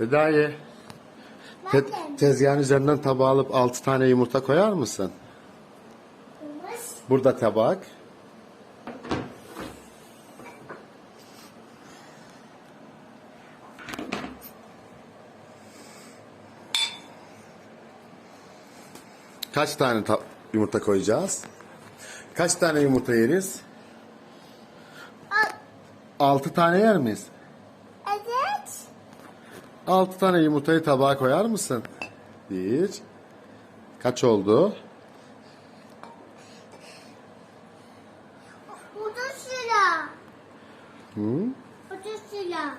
Fedai. Te tezgahın üzerinden tabağı alıp 6 tane yumurta koyar mısın? Olmaz. Burada tabak. Kaç tane ta- yumurta koyacağız? Kaç tane yumurta yeriz? Al. 6 tane yer miyiz? Evet. 6 tane yumurtayı tabağa koyar mısın? Bir. Kaç oldu? Burada sıra. Hı? Burada sıra.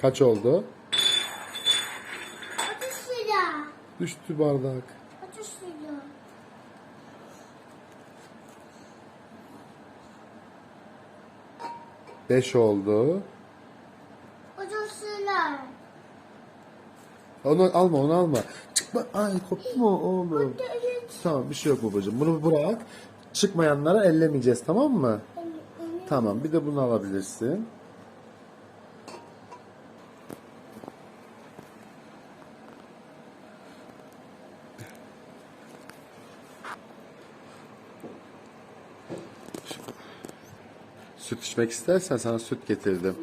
Kaç oldu? Burada sıra. Düştü bardak. Burada sıra. Beş oldu. Burada sıra. Onu alma onu alma. Çıkma. Ay koptu mu oğlum? Tamam bir şey yok babacığım. Bunu bırak. Çıkmayanlara ellemeyeceğiz tamam mı? Tamam bir de bunu alabilirsin. Süt içmek istersen sana süt getirdim.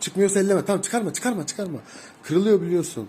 Çıkmıyorsa elleme. Tamam çıkarma çıkarma çıkarma. Kırılıyor biliyorsun.